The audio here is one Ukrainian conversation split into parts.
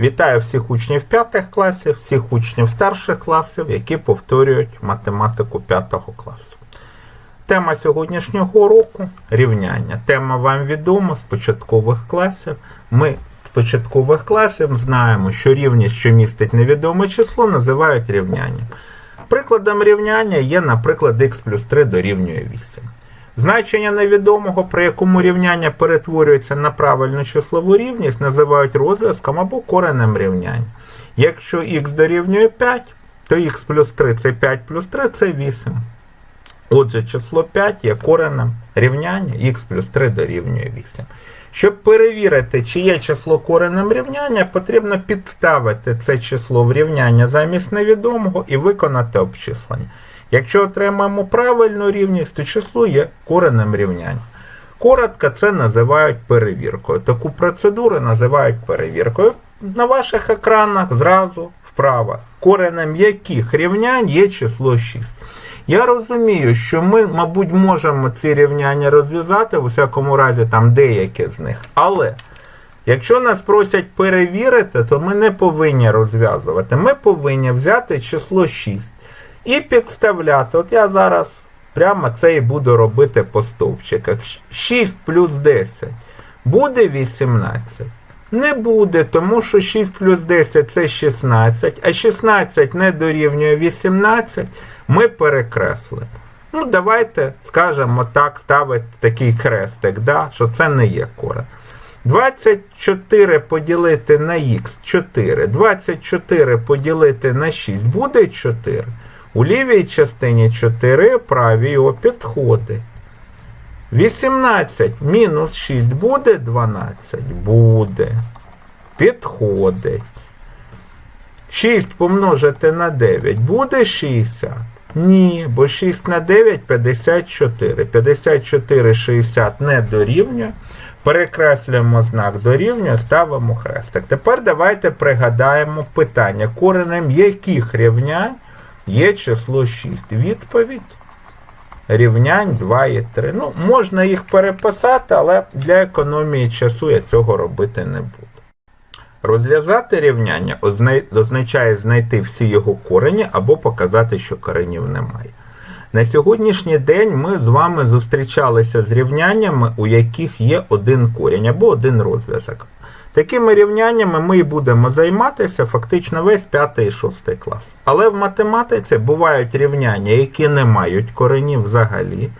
Вітаю всіх учнів п'ятих класів, всіх учнів старших класів, які повторюють математику п'ятого класу. Тема сьогоднішнього уроку рівняння. Тема вам відома з початкових класів. Ми з початкових класів знаємо, що рівність, що містить невідоме число, називають рівнянням. Прикладом рівняння є, наприклад, х плюс 3 дорівнює 8. Значення невідомого, при якому рівняння перетворюється на правильну числову рівність, називають розв'язком або коренем рівняння. Якщо х дорівнює 5, то х плюс 3 це 5 плюс 3 це 8. Отже, число 5 є коренем рівняння х плюс 3 дорівнює 8. Щоб перевірити, чи є число коренем рівняння, потрібно підставити це число в рівняння замість невідомого і виконати обчислення. Якщо отримаємо правильну рівність, то число є коренем рівняння. Коротко це називають перевіркою. Таку процедуру називають перевіркою. На ваших екранах зразу вправо. Коренем яких рівнянь є число 6. Я розумію, що ми, мабуть, можемо ці рівняння розв'язати, в усякому разі, там деякі з них. Але якщо нас просять перевірити, то ми не повинні розв'язувати. Ми повинні взяти число 6 і підставляти. От я зараз прямо це і буду робити по стовпчиках. 6 плюс 10 буде 18. Не буде, тому що 6 плюс 10 це 16, а 16 не дорівнює 18, ми перекресли. Ну, давайте скажемо так, ставити такий хрестик, да, що це не є корень. 24 поділити на х 4. 24 поділити на 6 буде 4. У лівій частині 4, правій його підходить. 18 мінус 6 буде 12? Буде. Підходить. 6 помножити на 9 буде 60? Ні, бо 6 на 9 54. 54 60 не дорівнює. Перекреслюємо знак дорівнює, ставимо хрестик. Тепер давайте пригадаємо питання, коренем яких рівнянь є число 6. Відповідь рівнянь 2 і 3. Ну, можна їх переписати, але для економії часу я цього робити не буду. Розв'язати рівняння означає знайти всі його корені або показати, що коренів немає. На сьогоднішній день ми з вами зустрічалися з рівняннями, у яких є один корінь або один розв'язок. Такими рівняннями ми і будемо займатися фактично весь 5 і 6 клас. Але в математиці бувають рівняння, які не мають коренів взагалі.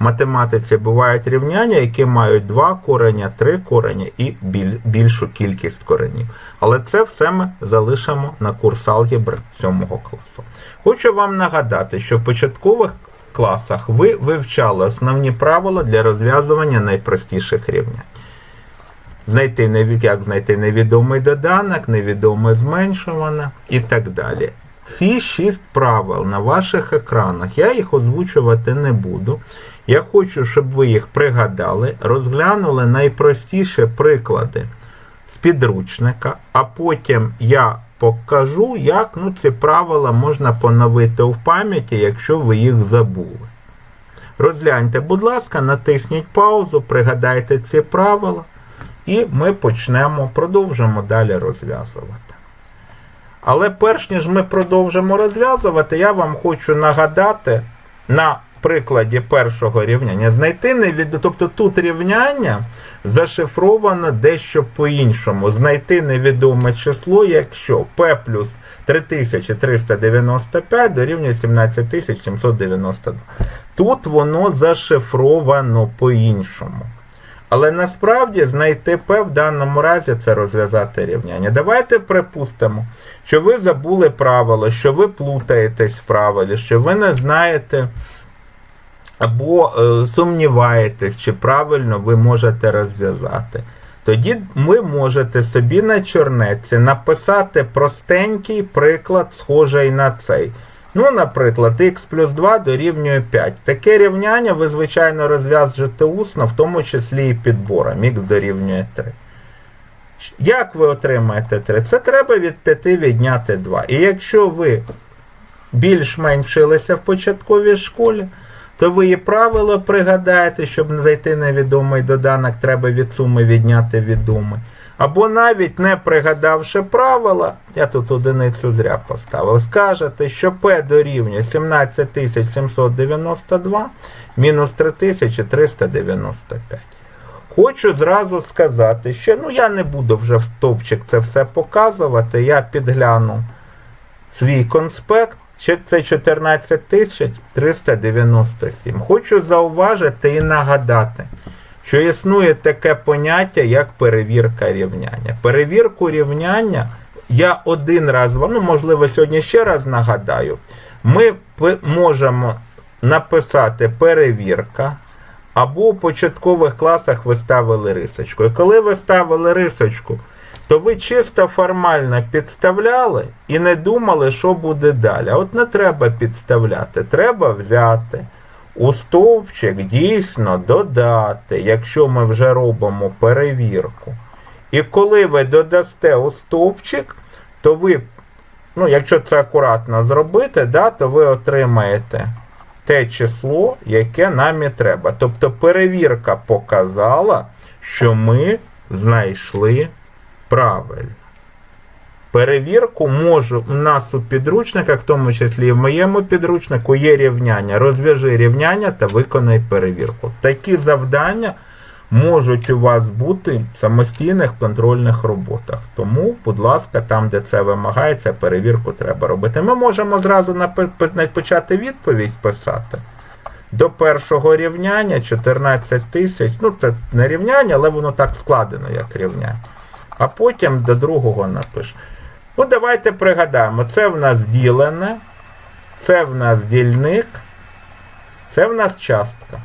В математиці бувають рівняння, які мають два кореня, три кореня і більшу кількість коренів. Але це все ми залишимо на курс алгебри 7 класу. Хочу вам нагадати, що в початкових класах ви вивчали основні правила для розв'язування найпростіших рівнянь. Знайти як знайти невідомий доданок, невідоме зменшуване і так далі. Ці шість правил на ваших екранах, я їх озвучувати не буду. Я хочу, щоб ви їх пригадали, розглянули найпростіші приклади з підручника, а потім я покажу, як ну, ці правила можна поновити в пам'яті, якщо ви їх забули. Розгляньте, будь ласка, натисніть паузу, пригадайте ці правила, і ми почнемо, продовжимо далі розв'язувати. Але перш ніж ми продовжимо розв'язувати, я вам хочу нагадати на прикладі першого рівняння знайти невід... Тобто тут рівняння зашифровано дещо по-іншому. Знайти невідоме число, якщо p плюс 3395 дорівнює 17792. Тут воно зашифровано по-іншому. Але насправді знайти P в даному разі це розв'язати рівняння. Давайте припустимо, що ви забули правило, що ви плутаєтесь в правилі, що ви не знаєте або е, сумніваєтесь, чи правильно ви можете розв'язати. Тоді ви можете собі на чорнеці написати простенький приклад, схожий на цей. Ну, наприклад, х плюс 2 дорівнює 5. Таке рівняння ви, звичайно, розв'яжете усно, в тому числі і підбором. х дорівнює 3. Як ви отримаєте 3? Це треба від 5 відняти 2. І якщо ви більш-менш вчилися в початковій школі, то ви і правило пригадаєте, щоб знайти невідомий доданок, треба від суми відняти відомий. Або навіть не пригадавши правила, я тут одиницю зря поставив, скажете, що P дорівнює 17792 мінус 3395. Хочу зразу сказати, що ну я не буду вже в топчик це все показувати, я підгляну свій конспект, чи це 14397. Хочу зауважити і нагадати, що існує таке поняття, як перевірка рівняння. Перевірку рівняння я один раз вам, ну можливо, сьогодні ще раз нагадаю, ми можемо написати перевірка. Або в початкових класах ви ставили рисочку. І коли ви ставили рисочку, то ви чисто формально підставляли і не думали, що буде далі. От не треба підставляти. Треба взяти у стовпчик дійсно додати, якщо ми вже робимо перевірку. І коли ви додасте у стовпчик, то ви, ну, якщо це акуратно зробити, да, то ви отримаєте те число, яке нам і треба. Тобто перевірка показала, що ми знайшли правильно. Перевірку можу у нас у підручниках, в тому числі і в моєму підручнику, є рівняння. Розв'яжи рівняння та виконай перевірку. Такі завдання можуть у вас бути в самостійних контрольних роботах. Тому, будь ласка, там, де це вимагається, перевірку треба робити. Ми можемо зразу почати відповідь писати. До першого рівняння 14 тисяч. Ну, це не рівняння, але воно так складено, як рівняння. А потім до другого напиш. Ну, давайте пригадаємо, це в нас ділене, це в нас дільник, це в нас частка.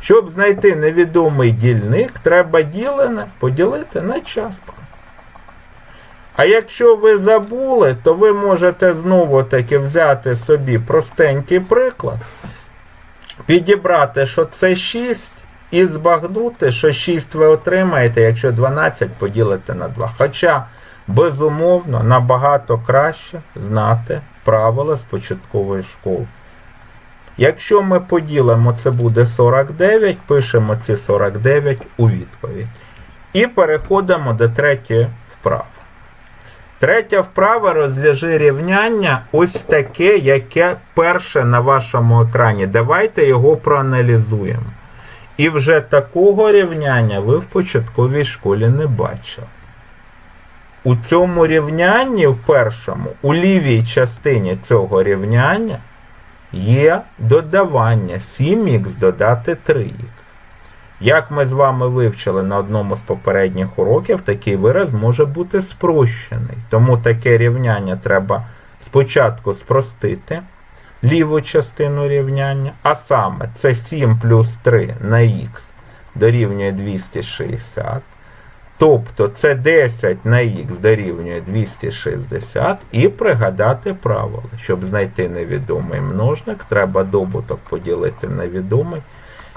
Щоб знайти невідомий дільник, треба ділене поділити на частку. А якщо ви забули, то ви можете знову таки взяти собі простенький приклад, підібрати, що це 6, і збагнути, що 6 ви отримаєте, якщо 12 поділите на 2. Хоча, безумовно, набагато краще знати правила з початкової школи. Якщо ми поділимо, це буде 49, пишемо ці 49 у відповідь. І переходимо до третьої вправи. Третя вправа розв'яжи рівняння ось таке, яке перше на вашому екрані. Давайте його проаналізуємо. І вже такого рівняння ви в початковій школі не бачили. У цьому рівнянні, в першому, у лівій частині цього рівняння є додавання 7х додати 3х. Як ми з вами вивчили на одному з попередніх уроків, такий вираз може бути спрощений. Тому таке рівняння треба спочатку спростити ліву частину рівняння, а саме це 7 плюс 3 на х дорівнює 260. Тобто це 10 на х дорівнює 260 і пригадати правило. Щоб знайти невідомий множник, треба добуток поділити на відомий.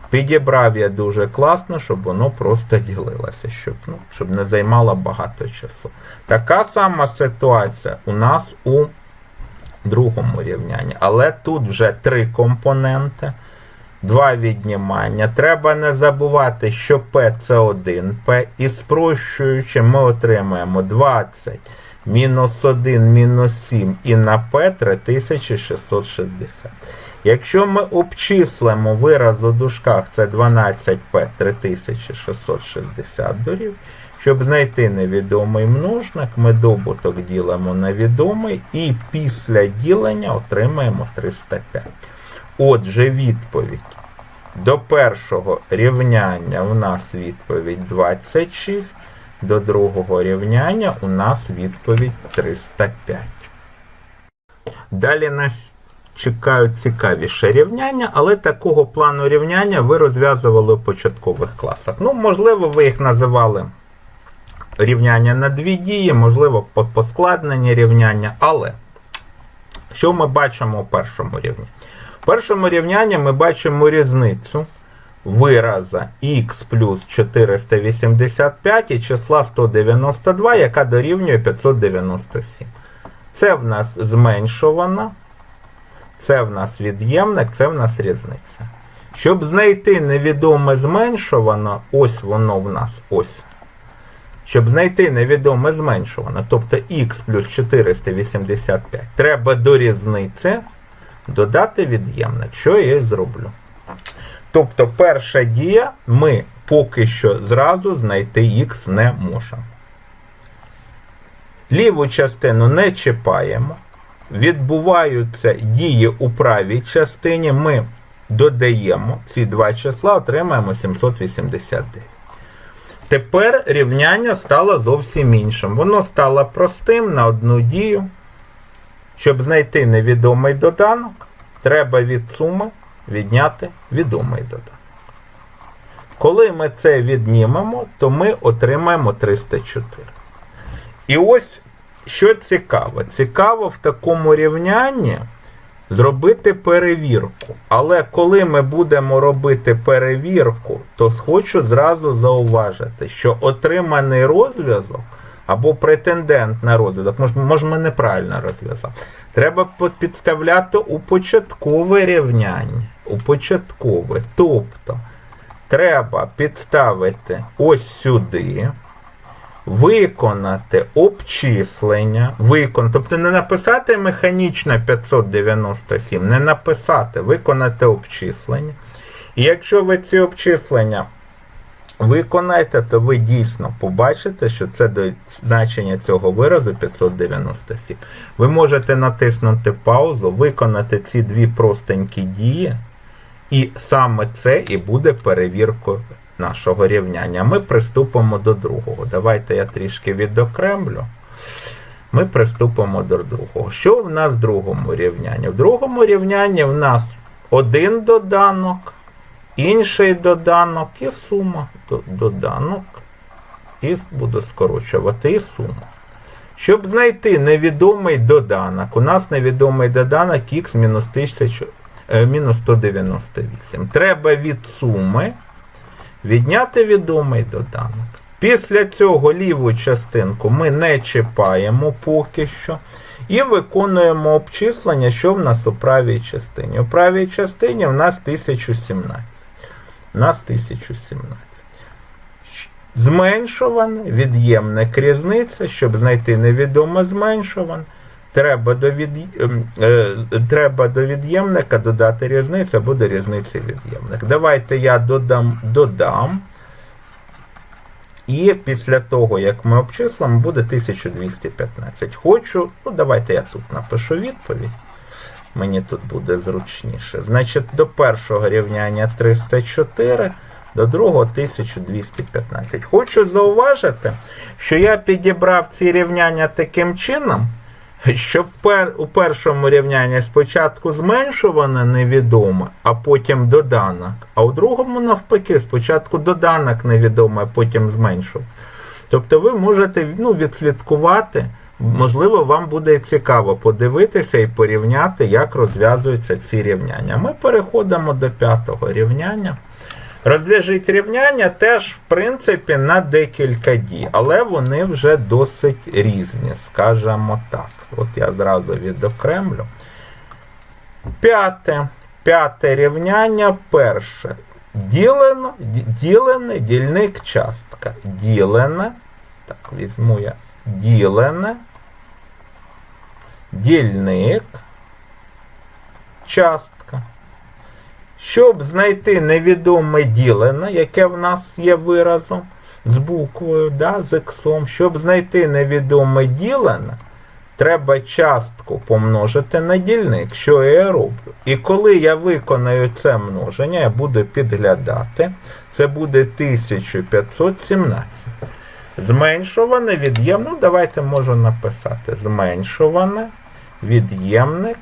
Підібрав я дуже класно, щоб воно просто ділилося, щоб, ну, щоб не займало багато часу. Така сама ситуація у нас у другому рівнянні. Але тут вже три компоненти. Два віднімання. Треба не забувати, що P це 1P. І спрощуючи, ми отримаємо 20 мінус 1 мінус 7 і на P 3660. Якщо ми обчислимо вираз у дужках, це 12P 3660 дорів. Щоб знайти невідомий множник, ми добуток ділимо на відомий і після ділення отримаємо 305. Отже, відповідь. До першого рівняння у нас відповідь 26, до другого рівняння у нас відповідь 305. Далі нас чекають цікавіше рівняння, але такого плану рівняння ви розв'язували в початкових класах. Ну, можливо, ви їх називали рівняння на дві дії, можливо, поскладнені рівняння, але що ми бачимо у першому рівні? В першому рівнянні ми бачимо різницю вираза х плюс 485 і числа 192, яка дорівнює 597. Це в нас зменшувана, це в нас від'ємник, це в нас різниця. Щоб знайти невідоме зменшувано, ось воно в нас ось Щоб знайти невідоме зменшуване, тобто х плюс 485, треба до різниці додати від'ємник, що я і зроблю. Тобто перша дія ми поки що зразу знайти х не можемо. Ліву частину не чіпаємо. Відбуваються дії у правій частині. Ми додаємо ці два числа, отримаємо 789. Тепер рівняння стало зовсім іншим. Воно стало простим на одну дію. Щоб знайти невідомий доданок, треба від суми відняти відомий доданок. Коли ми це віднімемо, то ми отримаємо 304. І ось що цікаво. Цікаво в такому рівнянні зробити перевірку. Але коли ми будемо робити перевірку, то хочу зразу зауважити, що отриманий розв'язок або претендент на розв'язок, може, може ми неправильно розв'язав, треба підставляти у початкове рівняння. У початкове. Тобто треба підставити ось сюди виконати обчислення, викон, тобто не написати механічно 597, не написати, виконати обчислення. І якщо ви ці обчислення виконаєте, то ви дійсно побачите, що це до значення цього виразу 597. Ви можете натиснути паузу, виконати ці дві простенькі дії, і саме це і буде перевіркою нашого рівняння. Ми приступимо до другого. Давайте я трішки відокремлю. Ми приступимо до другого. Що в нас в другому рівнянні? В другому рівнянні в нас один доданок, інший доданок і сума. Доданок. І буду скорочувати і сума. Щоб знайти невідомий доданок, у нас невідомий доданок х мінус 1000, е, 198. Треба від суми відняти відомий доданок. Після цього ліву частинку ми не чіпаємо поки що. І виконуємо обчислення, що в нас у правій частині. У правій частині в нас 1017. У нас 1017. Щ- Зменшуване, від'ємник різниця, щоб знайти невідоме зменшуване. Треба до, від... ем, е, треба до від'ємника додати різницю або до різниці від'ємник. Давайте я додам, додам. І після того, як ми обчислимо, буде 1215. Хочу, ну давайте я тут напишу відповідь. Мені тут буде зручніше. Значить, до першого рівняння 304, до другого 1215. Хочу зауважити, що я підібрав ці рівняння таким чином, що пер, у першому рівнянні спочатку зменшуване невідоме, а потім доданок. А у другому, навпаки, спочатку доданок невідомий, а потім зменшуване. Тобто ви можете ну, відслідкувати, можливо, вам буде цікаво подивитися і порівняти, як розв'язуються ці рівняння. Ми переходимо до п'ятого рівняння. Розв'яжіть рівняння теж, в принципі, на декілька дій, але вони вже досить різні, скажімо так. От я зразу відокремлю. П'яте. П'яте рівняння перше. Ділено, ділене, дільник, частка. Ділене. Так, візьму я ділене. Дільник. Частка. Щоб знайти невідоме ділене, яке в нас є виразом з буквою, да, з іксом, щоб знайти невідоме ділене, треба частку помножити на дільник, що я роблю. І коли я виконаю це множення, я буду підглядати, це буде 1517. Зменшуване від'ємне, ну давайте можу написати. Зменшуване від'ємник,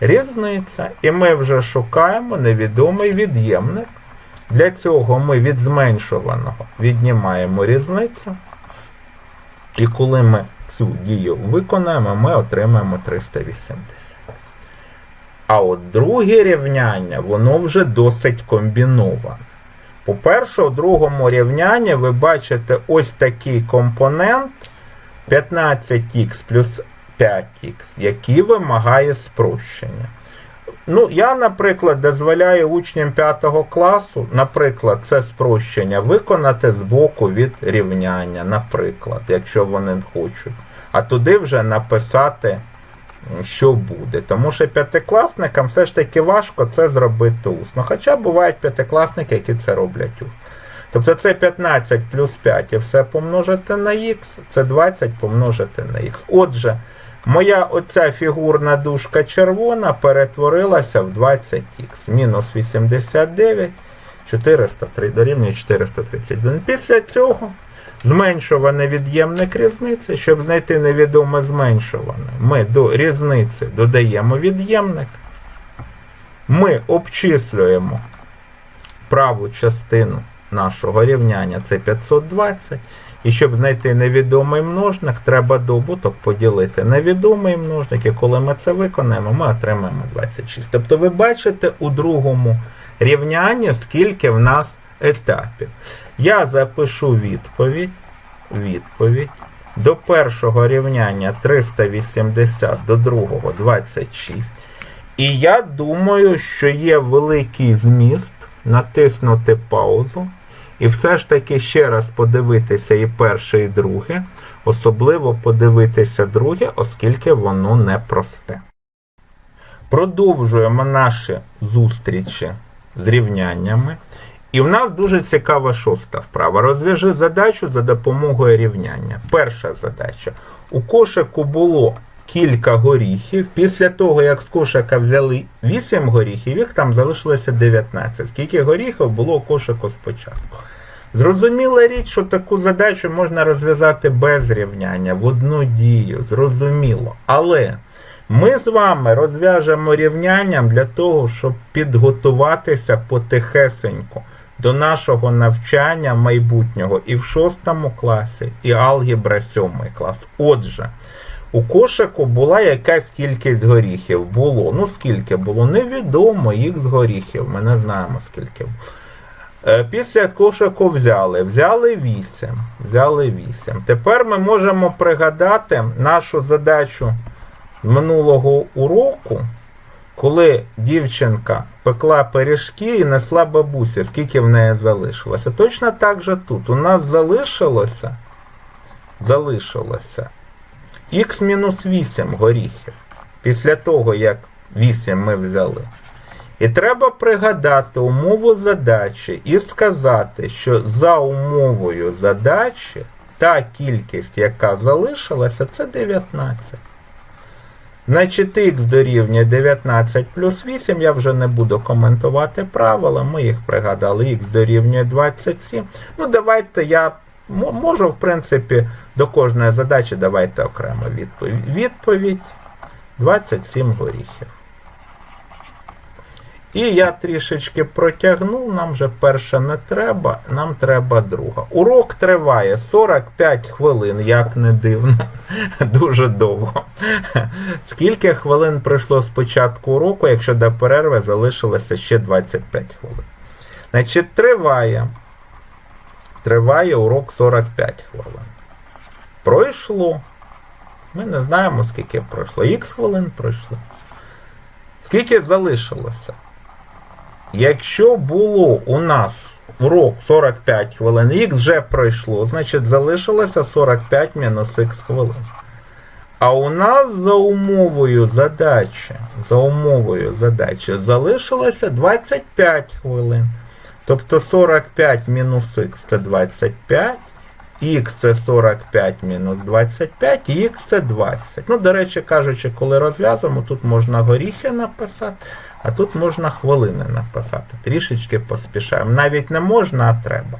різниця. І ми вже шукаємо невідомий від'ємник. Для цього ми від зменшуваного віднімаємо різницю. І коли ми цю дію виконаємо, ми отримаємо 380. А от друге рівняння, воно вже досить комбіноване. По-перше, у другому рівнянні ви бачите ось такий компонент 15х плюс 5х, який вимагає спрощення. Ну, я, наприклад, дозволяю учням 5 класу, наприклад, це спрощення, виконати збоку від рівняння, наприклад, якщо вони хочуть. А туди вже написати, що буде. Тому що п'ятикласникам все ж таки важко це зробити усно. Хоча бувають п'ятикласники, які це роблять усно. Тобто це 15 плюс 5 і все помножити на х, це 20 помножити на х. Отже, моя оця фігурна дужка червона перетворилася в 20х. Мінус 89, 403, дорівнює 431. Після цього зменшуване від'ємник різниці. Щоб знайти невідоме зменшуване, ми до різниці додаємо від'ємник. Ми обчислюємо праву частину нашого рівняння це 520. І щоб знайти невідомий множник, треба добуток поділити на відомий множник. І коли ми це виконаємо, ми отримаємо 26. Тобто ви бачите у другому рівнянні, скільки в нас етапів. Я запишу відповідь. Відповідь. До першого рівняння 380, до другого 26. І я думаю, що є великий зміст натиснути паузу. І все ж таки ще раз подивитися і перше, і друге, особливо подивитися друге, оскільки воно непросте. Продовжуємо наші зустрічі з рівняннями. І в нас дуже цікава шоста вправа. Розв'яжи задачу за допомогою рівняння. Перша задача. У кошику було кілька горіхів. Після того, як з кошика взяли 8 горіхів, їх там залишилося 19. Скільки горіхів було у кошику спочатку? Зрозуміла річ, що таку задачу можна розв'язати без рівняння, в одну дію, зрозуміло. Але ми з вами розв'яжемо рівнянням для того, щоб підготуватися потихесеньку до нашого навчання майбутнього і в шостому класі, і алгебра сьомий клас. Отже, у кошику була якась кількість горіхів. Було. Ну скільки було? Невідомо їх з горіхів. Ми не знаємо скільки було. Е, Після кошику взяли. Взяли 8. Взяли 8. Тепер ми можемо пригадати нашу задачу минулого уроку, коли дівчинка пекла пиріжки і несла бабуся, скільки в неї залишилося. Точно так же тут. У нас залишилося, залишилося х-8 горіхів. Після того, як 8 ми взяли. І треба пригадати умову задачі і сказати, що за умовою задачі та кількість, яка залишилася, це 19. Значить, х дорівнює 19 плюс 8, я вже не буду коментувати правила, ми їх пригадали, х дорівнює 27. Ну, давайте я можу, в принципі, до кожної задачі давайте окремо відповідь. Відповідь 27 горіхів. І я трішечки протягнув, нам вже перша не треба, нам треба друга. Урок триває 45 хвилин, як не дивно, дуже довго. Скільки хвилин пройшло з початку уроку, якщо до перерви залишилося ще 25 хвилин. Значить, триває. Триває урок 45 хвилин. Пройшло. Ми не знаємо, скільки пройшло. Х хвилин пройшло. Скільки залишилося? Якщо було у нас урок 45 хвилин, х вже пройшло, значить залишилося 45 мінус х хвилин. А у нас за умовою задачі, за умовою задачі залишилося 25 хвилин. Тобто 45 мінус х це 25, х це 45 мінус 25, і х це 20. Ну, до речі, кажучи, коли розв'язуємо, тут можна горіхи написати, а тут можна хвилини написати. Трішечки поспішаємо. Навіть не можна, а треба.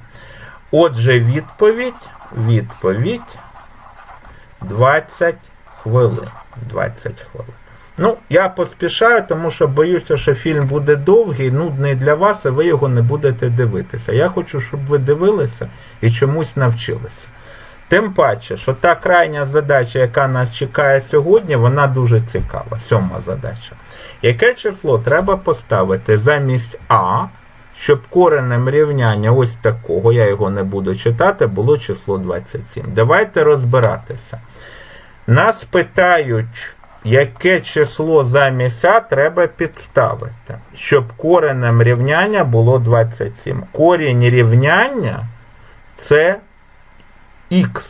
Отже, відповідь, відповідь 20 хвилин. 20 хвилин. Ну, я поспішаю, тому що боюся, що фільм буде довгий, нудний для вас, і ви його не будете дивитися. Я хочу, щоб ви дивилися і чомусь навчилися. Тим паче, що та крайня задача, яка нас чекає сьогодні, вона дуже цікава. Сьома задача. Яке число треба поставити замість А, щоб коренем рівняння ось такого, я його не буду читати, було число 27. Давайте розбиратися. Нас питають яке число замість А треба підставити, щоб коренем рівняння було 27. Корінь рівняння це х.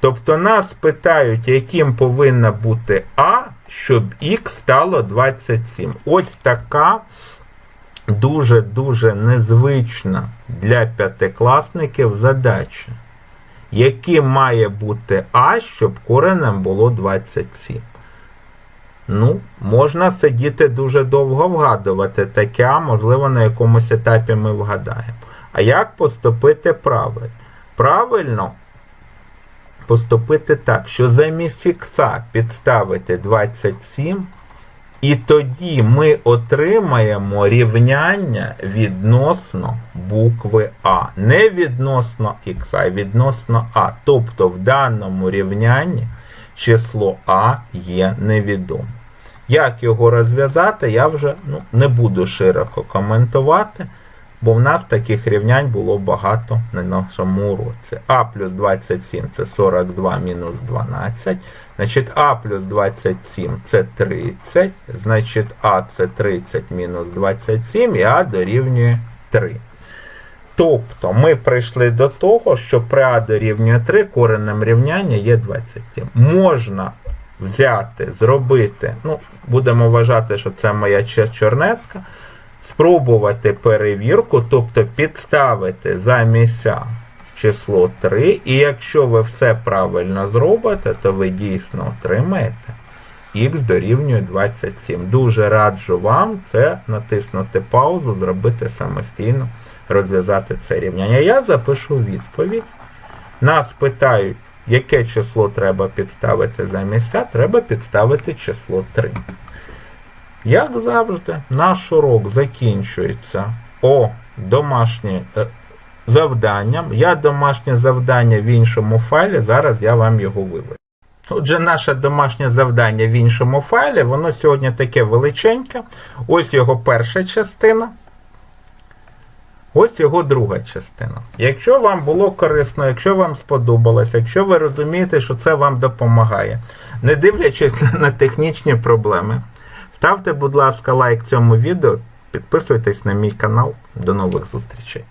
Тобто нас питають, яким повинна бути А, щоб х стало 27. Ось така дуже-дуже незвична для п'ятикласників задача. Яким має бути А, щоб коренем було 27. Ну, можна сидіти дуже довго вгадувати таке, можливо, на якомусь етапі ми вгадаємо. А як поступити правильно? Правильно поступити так, що замість ікса підставити 27, і тоді ми отримаємо рівняння відносно букви А. Не відносно х, а відносно А. Тобто в даному рівнянні число А є невідоме. Як його розв'язати, я вже ну, не буду широко коментувати, бо в нас таких рівнянь було багато на нашому уроці. А плюс 27 це 42 мінус 12. Значить, А плюс 27 це 30. Значить, А це 30 мінус 27 і А дорівнює 3. Тобто ми прийшли до того, що при А дорівнює 3 коренем рівняння є 27. Можна взяти, зробити, ну, будемо вважати, що це моя чорнетка, спробувати перевірку, тобто підставити замість А число 3, і якщо ви все правильно зробите, то ви дійсно отримаєте х дорівнює 27. Дуже раджу вам це натиснути паузу, зробити самостійно, розв'язати це рівняння. Я запишу відповідь. Нас питають, яке число треба підставити замість А, треба підставити число 3. Як завжди, наш урок закінчується о домашнє е, завданням. Я домашнє завдання в іншому файлі, зараз я вам його виведу. Отже, наше домашнє завдання в іншому файлі, воно сьогодні таке величеньке. Ось його перша частина. Ось його друга частина. Якщо вам було корисно, якщо вам сподобалось, якщо ви розумієте, що це вам допомагає, не дивлячись на технічні проблеми, ставте, будь ласка, лайк цьому відео, підписуйтесь на мій канал. До нових зустрічей.